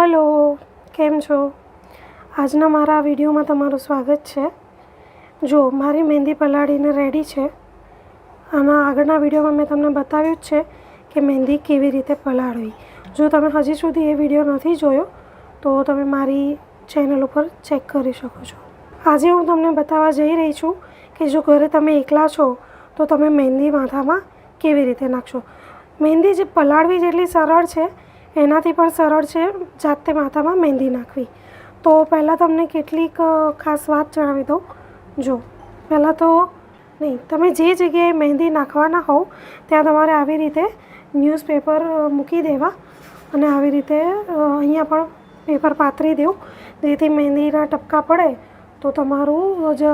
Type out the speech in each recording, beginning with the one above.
Hello, કેમ છો? આજના મારા વિડીયોમાં તમારું સ્વાગત છે. જો, મારી મહેંદી પલાળીને રેડી છે. આના આગળના વિડીયોમાં મેં તમને બતાવ્યું જ છે કે મહેંદી કેવી રીતે પલાળવી. જો તમે હજી સુધી એ વીડિયો નથી જોયો, તો તમે મારી ચેનલ ઉપર ચેક કરી શકો છો. આજે હું તમને બતાવવા જઈ રહી છું કે જો ઘરે તમે એકલા છો, તો તમે મહેંદી માથામાં કેવી રીતે નાખશો? મહેંદી જે પલાળવી જેટલી સરળ છે એનાથી પણ સરળ છે જાતે માથામાં મહેંદી નાખવી. તો પહેલાં તમને કેટલીક ખાસ વાત જણાવી દઉં. જો, પહેલાં તો નહીં, તમે જે જગ્યાએ મહેંદી નાખવાના હોવ, ત્યાં તમારે આવી રીતે ન્યૂઝપેપર મૂકી દેવા અને આવી રીતે અહીંયા પણ પેપર પાથરી દેવું. જેથી મહેંદીના ટપકા પડે તો તમારું જ,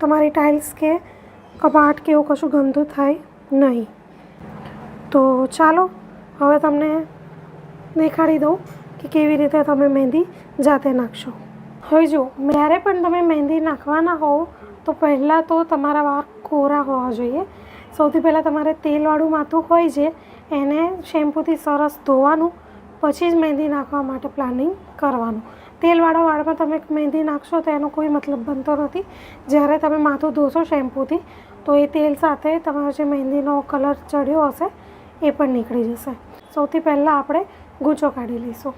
તમારી ટાઇલ્સ કે કબાટ કે એવું કશું ગંદુ થાય નહીં. તો ચાલો, હવે તમને દેખાડી દઉં કે કેવી રીતે તમે મહેંદી જાતે નાખશો. હવે જો, જ્યારે પણ તમે મહેંદી નાખવાના હોવ, તો પહેલાં તો તમારા વાળ કોરા હોવા જોઈએ. સૌથી પહેલાં તમારે તેલવાળું માથું હોય છે, એને શેમ્પૂથી સરસ ધોવાનું, પછી જ મહેંદી નાખવા માટે પ્લાનિંગ કરવાનું. તેલવાળા વાળમાં તમે મહેંદી નાખશો તો એનો કોઈ મતલબ બનતો નથી. જ્યારે તમે માથું ધોશો શેમ્પૂથી, તો એ તેલ સાથે તમારો જે મહેંદીનો કલર ચડ્યો હશે, એ પણ નીકળી જશે. સૌથી પહેલાં આપણે ગૂંચો કાઢી લઈશું.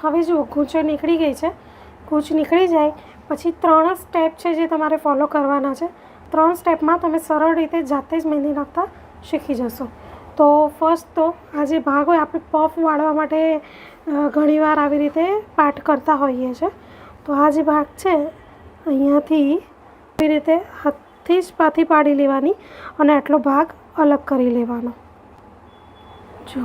હવે જુઓ, ગૂંચો નીકળી ગઈ છે. ગૂંચ નીકળી જાય, પછી ત્રણ સ્ટેપ છે જે તમારે ફોલો કરવાના છે. ત્રણ સ્ટેપમાં તમે સરળ રીતે જાતે જ મહેંદી નાખતા શીખી જશો. તો ફર્સ્ટ તો આ જે ભાગ હોય, આપણે પફ વાળવા માટે ઘણીવાર આવી રીતે પાઠ કરતા હોઈએ છીએ તો આ જે ભાગ છે, અહીંયાથી એવી રીતે હાથથી જ પાથી પાડી લેવાની અને આટલો ભાગ અલગ કરી લેવાનો. જો.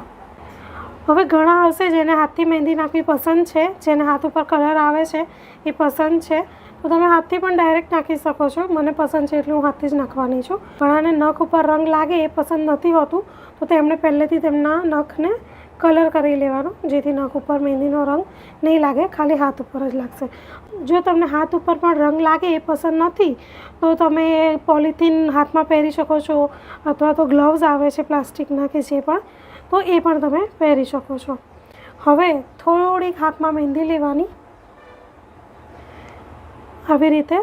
હવે ઘણા હશે જેને હાથથી મહેંદી નાખવી પસંદ છે, જેને હાથ ઉપર કલર આવે છે, એ પસંદ છે. તો તમે હાથથી પણ ડાયરેક્ટ નાખી શકો છો. મને પસંદ છે એટલે હું હાથથી જ નાખવાની છું. ઘણાને નખ ઉપર રંગ લાગે એ પસંદ નથી હોતું. તો તેમણે પહેલેથી તેમના નખને કલર કરી લેવાનો, જેથી નખ ઉપર મહેંદીનો રંગ નહીં લાગે, ખાલી હાથ ઉપર જ લાગશે. જો તમને હાથ ઉપર પણ રંગ લાગે એ પસંદ નથી, તો તમે પોલિથીન હાથમાં પહેરી શકો છો, અથવા તો ગ્લવ્સ આવે છે પ્લાસ્ટિકના કે જે પણ, તો એ પણ તમે પહેરી શકો છો. હવે થોડીક હાથમાં મહેંદી લેવાની. આવી રીતે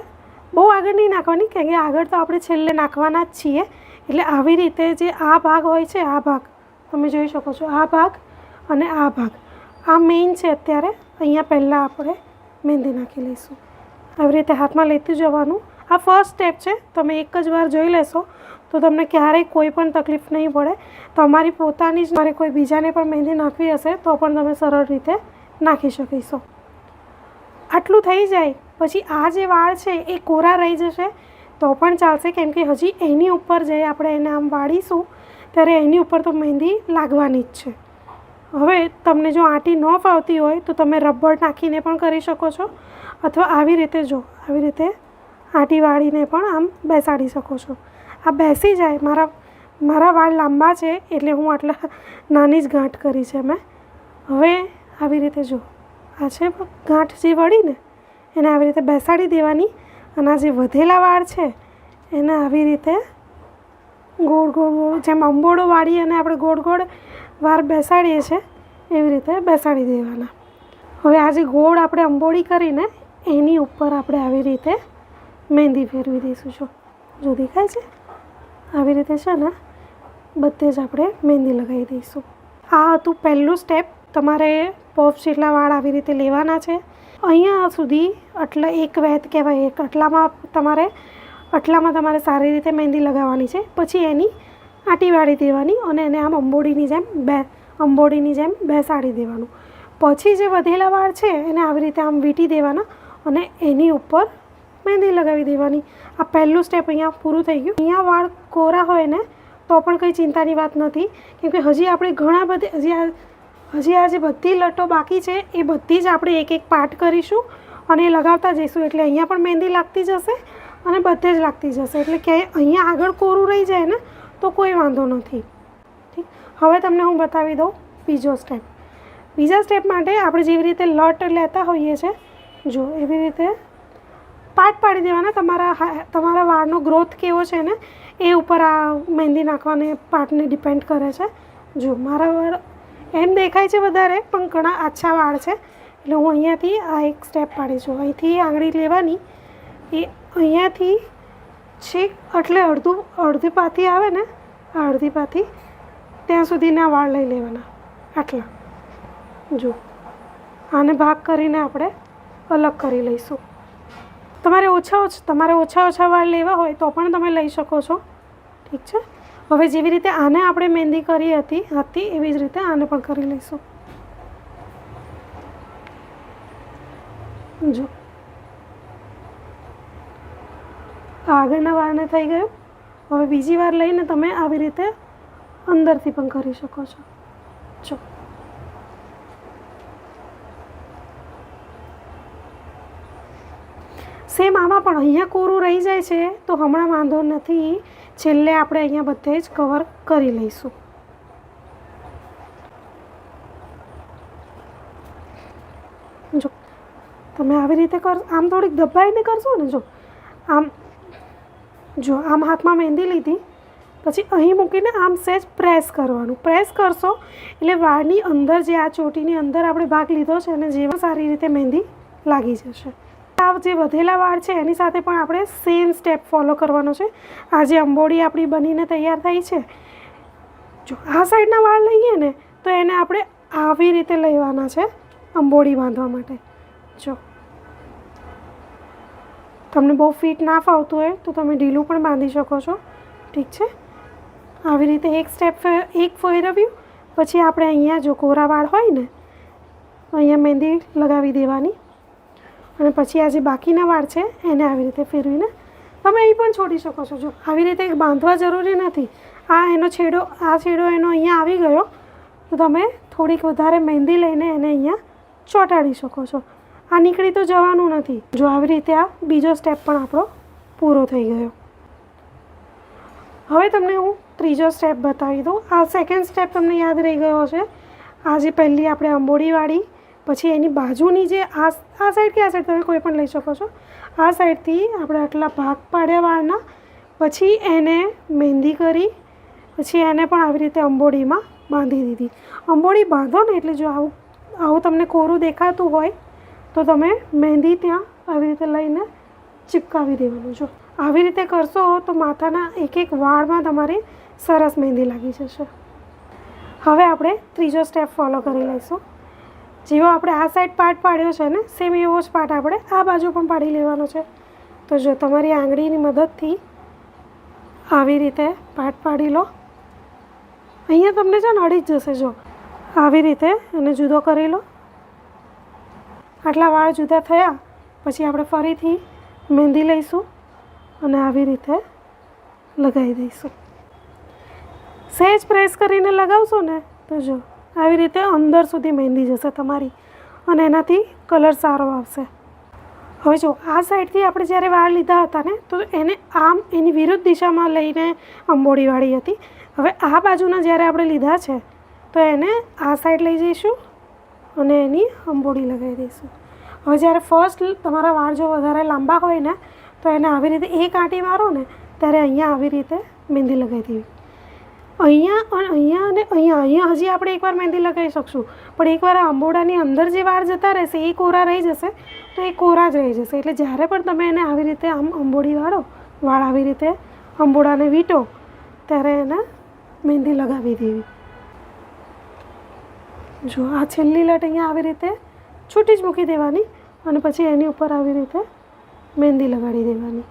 બહુ આગળ નહીં નાખવાની, કેમ કે આગળ તો આપણે છેલ્લે નાખવાના જ છીએ. એટલે આવી રીતે જે આ ભાગ હોય છે, આ ભાગ, તમે જોઈ શકો છો, આ ભાગ અને આ ભાગ. આ મેઇન છે અત્યારે. અહીંયા પહેલાં આપણે મહેંદી નાખી લઈશું. આવી રીતે હાથમાં લેતું જવાનું. આ ફર્સ્ટ સ્ટેપ છે. તમે એક જ વાર જોઈ લેશો, તો તમને ક્યારેય કોઈ પણ તકલીફ નહીં પડે. તમારી પોતાની જ મારે કોઈ બીજાને પણ મહેંદી નાખવી હશે, તો પણ તમે સરળ રીતે નાખી શકીશો. આટલું થઈ જાય. પછી આ જે વાળ છે, એ કોરા રહી જશે. તો પણ ચાલશે. કેમ કે હજી એની ઉપર જઈ આપણે એને આમ વાળીશું, ત્યારે એની ઉપર તો મહેંદી લાગવાની જ છે. હવે તમને જો આંટી ન ફાવતી હોય તો તમે રબર નાખીને પણ કરી શકો છો અથવા આવી રીતે જો, આવી રીતે આંટી વાળીને પણ આમ બેસાડી શકો છો. આ બેસી જાય. મારા મારા વાળ લાંબા છે એટલે હું આટલા નાની જ ગાંઠ કરી છે મેં. હવે આવી રીતે જો, આ છે ગાંઠ જે વળીને એને આવી રીતે બેસાડી દેવાની અને આ જે વધેલા વાળ છે એને આવી રીતે ગોળ ગોળ ગોળ જેમ અંબોડો વાળી અને આપણે ગોળ ગોળ વાર બેસાડીએ છીએ એવી રીતે બેસાડી દેવાના. હવે આ જે ગોળ આપણે અંબોળી કરીને એની ઉપર આપણે આવી રીતે મહેંદી ફેરવી દઈશું. જો જો દેખાય છે? આવી રીતે છે ને, બધે જ આપણે મહેંદી લગાવી દઈશું. આ હતું પહેલું સ્ટેપ તમારે પફ જેટલા વાળ આવી રીતે લેવાના છે. અહીંયા સુધી આટલા એક વેત કહેવાય, એક આટલામાં તમારે આટલામાં તમારે સારી રીતે મહેંદી લગાવવાની છે. પછી એની આંટી વાળી દેવાની અને એને આમ અંબોડીની જેમ બે, અંબોડીની જેમ બેસાડી દેવાનું. પછી જે વધેલા વાળ છે એને આવી રીતે આમ વીંટી દેવાના અને એની ઉપર મહેંદી લગાવી દેવાની. આ પહેલું સ્ટેપ અહીંયા પૂરું થઈ ગયું. અહીંયા વાળ કોરા હોય ને, તો પણ કંઈ ચિંતાની વાત નથી. કેમકે હજી આપણે ઘણા બધા, હજી આ હજી આ જે બધી લટો બાકી છે, એ બધી જ આપણે એક એક પાર્ટ કરીશું અને એ લગાવતા જઈશું. એટલે અહીંયા પણ મહેંદી લાગતી જશે અને બધે જ લાગતી જશે. એટલે ક્યાંય અહીંયા આગળ કોરું રહી જાય ને તો કોઈ વાંધો નથી. ઠીક? હવે તમને હું બતાવી દઉં બીજો સ્ટેપ બીજા સ્ટેપ માટે આપણે જેવી રીતે લટ લેતા હોઈએ છીએ જો એવી રીતે પાર્ટ પાડી દેવાના તમારા તમારા વાળનો ગ્રોથ કેવો છે ને, એ ઉપર આ મહેંદી નાખવાને પાર્ટને ડિપેન્ડ કરે છે. જો મારા વાળ એમ દેખાય છે વધારે, પણ ઘણા આછા વાળ છે. એટલે હું અહીંયાથી આ એક સ્ટેપ પાડી છું. અહીંથી આંગળી લેવાની. એ અહીંયાથી છેક એટલે અડધું, અડધી પાથી આવે ને, અડધી પાથી ત્યાં સુધીના વાળ લઈ લેવાના. આટલા. જો. આને ભાગ કરીને આપણે અલગ કરી લઈશું. તમારે ઓછા ઓછા, તમારે ઓછા ઓછા વાળ લેવા હોય તો પણ તમે લઈ શકો છો. ઠીક છે? હવે જેવી રીતે આને આપણે મહેંદી કરી હતી હતી, એવી જ રીતે આને પણ કરી લઈશું. જો. આગળના વાળને થઈ ગયું. હવે બીજી વાર લઈને તમે આવી રીતે અંદરથી પણ કરી શકો છો. જો. સેમ આમાં પણ અહીંયા કોરું રહી જાય છે, તો હમણાં વાંધો નથી. છેલ્લે આપણે અહીંયા બધે જ કવર કરી લઈશું. જો. તમે આવી રીતે કર, આમ થોડીક દબાઈને કરશો ને, જો. આમ જો આમ હાથમાં મહેંદી લીધી, પછી અહીં મૂકીને આમ સહેજ પ્રેસ કરવાનું. પ્રેસ કરશો એટલે વાળની અંદર જે આ ચોટીની અંદર આપણે ભાગ લીધો છે અને જેમાં સારી રીતે મહેંદી લાગી જશે. આ જે વધેલા વાળ છે એની સાથે પણ આપણે સેમ સ્ટેપ ફોલો કરવાનો છે. આ જે અંબોડી આપણી બનીને તૈયાર થઈ છે, જો આ સાઈડના વાળ લઈએ ને તો એને આપણે આવી રીતે લેવાના છે અંબોડી બાંધવા માટે. જો તમને બહુ ફિટ ના ફાવતું હોય તો તમે ઢીલું પણ બાંધી શકો છો. ઠીક છે? આવી રીતે એક સ્ટેપ એક ફેરવ્યું. પછી આપણે અહીંયા જો કોરા વાળ હોય ને, અહીંયા મહેંદી લગાવી દેવાની. અને પછી આ જે બાકીના વાળ છે, એને આવી રીતે ફેરવીને તમે અહીં પણ છોડી શકો છો. જો આવી રીતે બાંધવા જરૂરી નથી. આ એનો છેડો, આ છેડો એનો અહીંયા આવી ગયો. તો તમે થોડીક વધારે મહેંદી લઈને એને અહીંયા ચોંટાડી શકો છો. આ નીકળી તો જવાનું નથી. જો આવી રીતે આ બીજો સ્ટેપ પણ આપણો પૂરો થઈ ગયો. હવે તમને હું ત્રીજો સ્ટેપ બતાવી દઉં. આ સેકન્ડ સ્ટેપ તમને યાદ રહી ગયો છે આ જે પહેલી આપણે અંબોડીવાળી પછી એની બાજુની જે આ આ સાઈડ કે આ સાઈડ તમે કોઈ પણ લઈ શકો છો. આ સાઈડથી આપણે આટલા ભાગ પાડ્યા વાળના પછી એને મહેંદી કરી, પછી એને પણ આવી રીતે અંબોડીમાં બાંધી દીધી. અંબોડી બાંધો ને એટલે જો આવું આવું તમને કોરું દેખાતું હોય તો તમે મહેંદી ત્યાં આવી રીતે લઈને ચિપકાવી દેવાનું છો આવી રીતે કરશો તો માથાના એક એક વાળમાં તમારી સરસ મહેંદી લાગી જશે. હવે આપણે ત્રીજો સ્ટેપ ફોલો કરી લઈશું. જેવો આપણે આ સાઈડ પાર્ટ પાડ્યો છે ને સેમ એવો જ પાર્ટ આપણે આ બાજુ પણ પાડી લેવાનો છે. તો જો તમારી આંગળીની મદદથી આવી રીતે પાર્ટ પાડી લો. અહીંયા તમને છે ને અડી જ જશે જો. આવી રીતે એને જુદો કરી લો. આટલા વાળ જુદા થયા, પછી આપણે ફરીથી મહેંદી લઈશું અને આવી રીતે લગાવી દઈશું. સહેજ પ્રેસ કરીને લગાવશો ને, તો જો, આવી રીતે અંદર સુધી મહેંદી જશે તમારી અને એનાથી કલર સારો આવશે. હવે જો, આ સાઈડથી આપણે જ્યારે વાળ લીધા હતા ને, તો એને આમ એની વિરુદ્ધ દિશામાં લઈને અંબોડી વાળી હતી. હવે આ બાજુના જ્યારે આપણે લીધા છે, તો એને આ સાઈડ લઈ જઈશું અને એની અંબોડી લગાવી દઈશું. હવે જ્યારે ફર્સ્ટ તમારા વાળ જો વધારે લાંબા હોય ને, તો એને આવી રીતે એક આંટી મારો ને, ત્યારે અહીંયા આવી રીતે મહેંદી લગાવી દેવી. અહીંયા અને અહીંયા અને અહીંયા અહીંયા હજી આપણે એકવાર મહેંદી લગાવી શકશું. પણ એકવાર આ અંબોડાની અંદર જે વાળ જતા રહેશે, એ કોરા રહી જશે, તો એ કોરા જ રહી જશે. એટલે જ્યારે પણ તમે એને આવી રીતે આમ અંબોડી વાળો, વાળ આવી રીતે અંબોડાને વીંટો, ત્યારે એને મહેંદી લગાવી દેવી. જો આ છેલ્લી લટ અહીંયા આવી રીતે છૂટી જ મૂકી દેવાની અને પછી એની ઉપર આવી રીતે મહેંદી લગાડી દેવાની.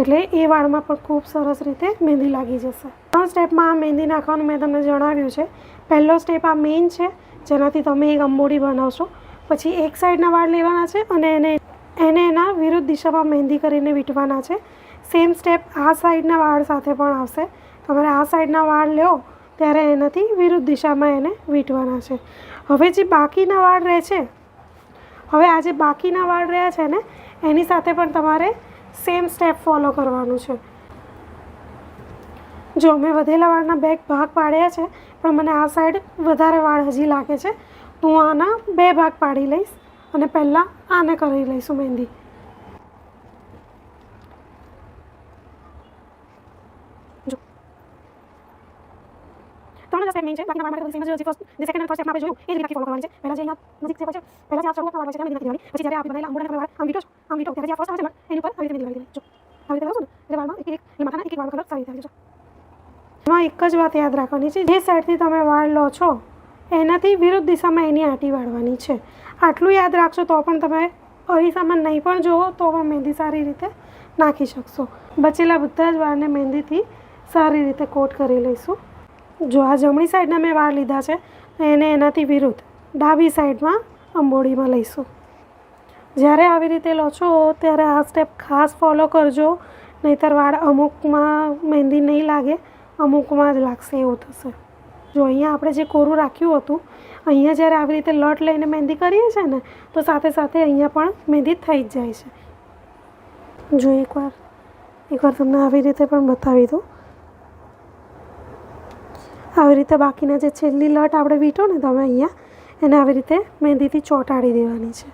એટલે એ વાળમાં પણ ખૂબ સરસ રીતે મહેંદી લાગી જશે. ત્રણ સ્ટેપમાં આ મહેંદી નાખવાનું મેં તમને જણાવ્યું છે. પહેલો સ્ટેપ આ મેઇન છે, જેનાથી તમે એક અંબોડી બનાવશો. પછી એક સાઈડના વાળ લેવાના છે અને એને એને એના વિરુદ્ધ દિશામાં મહેંદી કરીને વીંટવાના છે. સેમ સ્ટેપ આ સાઈડના વાળ સાથે પણ આવશે. તમારે આ સાઈડના વાળ લો ત્યારે એનાથી વિરુદ્ધ દિશામાં એને વીંટવાના છે. હવે જે બાકીના વાળ રહે છે, હવે આ જે બાકીના વાળ રહ્યા છે ને, એની સાથે પણ તમારે સેમ સ્ટેપ ફોલો કરવાનું છે. જો મેં વધેલા વાળના બે ભાગ પાડ્યા છે, પણ મને આ સાઈડ વધારે વાળ હજી લાગે છે, તો હું આના બે ભાગ પાડી લઈશ અને પહેલાં આને કરી લઈશું મહેંદી. સ્ટેપ છે, બાકીના મારા માટે બધું ફર્સ્ટ જે સેકન્ડ એન્ડ ફર્સ્ટ સ્ટેપ આપણે જોયું, એ જ રીતે ફોલો કરવાની છે. પહેલા જે અહીંયા નજીક છે પછી પહેલા જે આ શરૂઆત કરવાની છે ત્યાં મહેંદી પછી જ્યારે આપણે બનાવેલા અંબોડા વાળ, આમ વીટો આમ વીટો ત્યારે જે ફર્સ્ટ આવે એની ઉપર આવી રીતે દેવાની જો, આવી રીતે લાવશો એટલે વાળમાં એક એક માથાના એક એક વાળ કલર સારી રીતે આવી એમાં એક જ વાત યાદ રાખવાની છે, જે સાઈડથી તમે વાળ લો છો, એનાથી વિરુદ્ધ દિશામાં એની આંટી વાળવાની છે. આટલું યાદ રાખશો તો પણ તમે અરીસામાં નહીં પણ જુઓ, તો પણ મહેંદી સારી રીતે નાખી શકશો. બચેલા બધા જ વાળને મહેંદીથી સારી રીતે કોટ કરી લઈશું. જો આ જમણી સાઈડના મેં વાળ લીધા છે એને એનાથી વિરુદ્ધ ડાબી સાઈડમાં અંબોડીમાં લઈશું. જ્યારે આવી રીતે લો છો ત્યારે આ સ્ટેપ ખાસ ફોલો કરજો, નહીંતર વાળ અમુકમાં મહેંદી નહીં લાગે, અમુકમાં જ લાગશે એવું થશે. જો અહીંયા આપણે જે કોરું રાખ્યું હતું, અહીંયા જ્યારે આવી રીતે લટ લઈને મહેંદી કરીએ છીએ ને, તો સાથે સાથે અહીંયા પણ મહેંદી થઈ જ જાય છે. જો એકવાર એકવાર તમને આવી રીતે પણ બતાવી દઉં. આવી રીતે બાકીના જે છેલ્લી લટ આપણે વીંટો ને તમે અહીંયા, એને આવી રીતે મહેંદીથી ચોંટાડી દેવાની છે.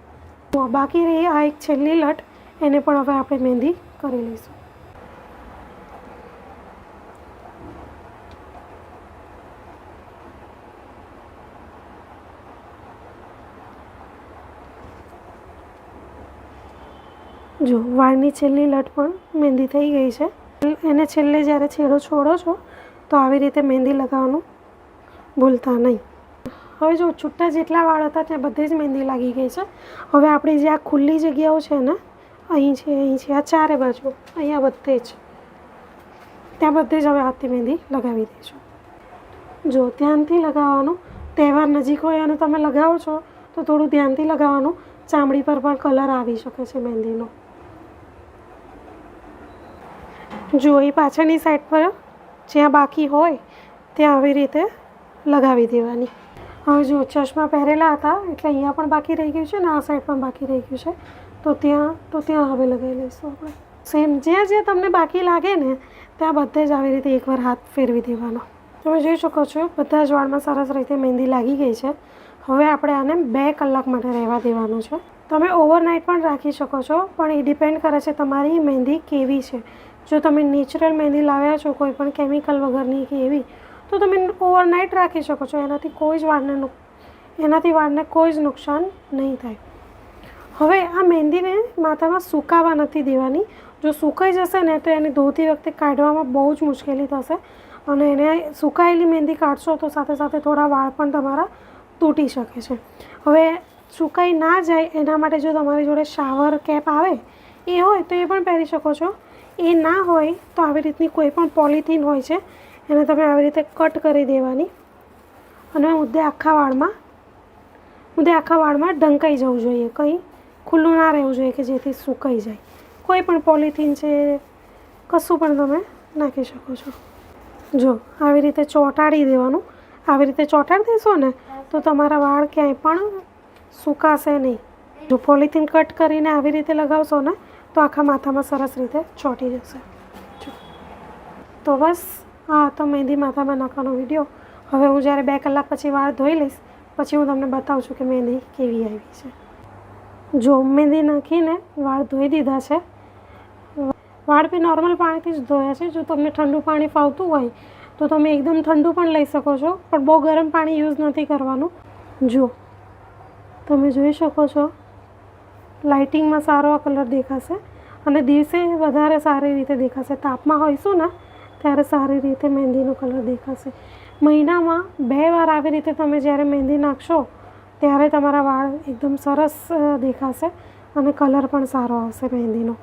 બાકી રહી આ એક છેલ્લી લટ, એને પણ હવે આપણે મહેંદી કરી લઈશું. જો, વાળની છેલ્લી લટ પણ મહેંદી થઈ ગઈ છે. એને છેલ્લે જ્યારે છેડો છોડો છો તો આવી રીતે મહેંદી લગાવવાનું ભૂલતા નહીં. હવે જો છૂટા જેટલા વાળ હતા ત્યાં બધે જ મહેંદી લાગી ગઈ છે. હવે આપણી જે આ ખુલ્લી જગ્યાઓ છે ને, અહીં છે અહીં છે, આ ચારે બાજુ, અહીંયા બધે જ. ત્યાં બધે જ હવે હાથથી મહેંદી લગાવી દઈશું. જો ધ્યાનથી લગાવવાનું, તહેવાર નજીક હોય અને તમે લગાવો છો, તો થોડું ધ્યાનથી લગાવવાનું. ચામડી પર પણ કલર આવી શકે છે મહેંદીનો. જો એ પાછળની સાઈડ પર જ્યાં બાકી હોય, ત્યાં આવી રીતે લગાવી દેવાની. હવે જો ચશ્મા પહેરેલા હતા, એટલે અહીંયા પણ બાકી રહી ગયું છે ને આ સાઈડ પણ બાકી રહી ગયું છે, તો ત્યાં તો ત્યાં હવે લગાવી લઈશું આપણે. સેમ જ્યાં જ્યાં તમને બાકી લાગે ને, ત્યાં બધે જ આવી રીતે એકવાર હાથ ફેરવી દેવાનો. તમે જોઈ શકો છો, બધા જ વાળમાં સરસ રીતે મહેંદી લાગી ગઈ છે. હવે આપણે આને બે કલાક માટે રહેવા દેવાનું છે. તમે ઓવરનાઇટ પણ રાખી શકો છો, પણ એ ડિપેન્ડ કરે છે તમારી મહેંદી કેવી છે. જો તમે નેચરલ મહેંદી લાવ્યા છો, કોઈ પણ કેમિકલ વગરની કે એવી, તો તમે ઓવરનાઇટ રાખી શકો છો. એનાથી કોઈ જ વાળને એનાથી વાળને કોઈ જ નુકસાન નહીં થાય. હવે આ મહેંદીને માથામાં સુકાવા નથી દેવાની. જો સુકાઈ જશે ને, તો એને ધોતી વખતે કાઢવામાં બહુ જ મુશ્કેલી થશે અને એને સુકાયેલી મહેંદી કાઢશો તો સાથે સાથે થોડા વાળ પણ તમારા તૂટી શકે છે. હવે સુકાઈ ના જાય એના માટે જો તમારી જોડે શાવર કેપ આવે, એ હોય તો એ પણ પહેરી શકો છો. એ ના હોય તો આવી રીતની કોઈ પણ પોલિથીન હોય છે, એને તમે આવી રીતે કટ કરી દેવાની. અને મુદ્દે આખા વાળમાં, મુદ્દે આખા વાળમાં ઢંકાઈ જવું જોઈએ, કંઈ ખુલ્લું ના રહેવું જોઈએ કે જેથી સુકાઈ જાય. કોઈ પણ પોલિથીન છે, કશું પણ તમે નાખી શકો છો. જો, આવી રીતે ચોંટાડી દેવાનું. આવી રીતે ચોંટાડી દેશો ને, તો તમારા વાળ ક્યાંય પણ સુકાશે નહીં. જો પોલિથીન કટ કરીને આવી રીતે લગાવશો ને તો આખા માથામાં સરસ રીતે ચોંટી જશે. તો બસ હા તો મહેંદી માથામાં નાખવાનો વીડિયો. હવે હું જ્યારે બે કલાક પછી વાળ ધોઈ લઈશ, પછી હું તમને બતાવું છું કે મહેંદી કેવી આવી છે. જો મહેંદી નાખીને વાળ ધોઈ દીધા છે. વાળ બી નોર્મલ પાણીથી જ ધોયા છે. જો તમને ઠંડુ પાણી ફાવતું હોય, તો તમે એકદમ ઠંડુ પણ લઈ શકો છો. પણ બહુ ગરમ પાણી યુઝ નથી કરવાનું. જો. તમે જોઈ શકો છો લાઇટિંગમાં સારો કલર દેખાશે અને દિવસે વધારે સારી રીતે દેખાશે. તાપમાં હોઈશું ને, ત્યારે સારી રીતે મહેંદીનો કલર દેખાશે. મહિનામાં બે વાર આવી રીતે તમે જ્યારે મહેંદી નાખશો, ત્યારે તમારા વાળ એકદમ સરસ દેખાશે અને કલર પણ સારો આવશે મહેંદીનો.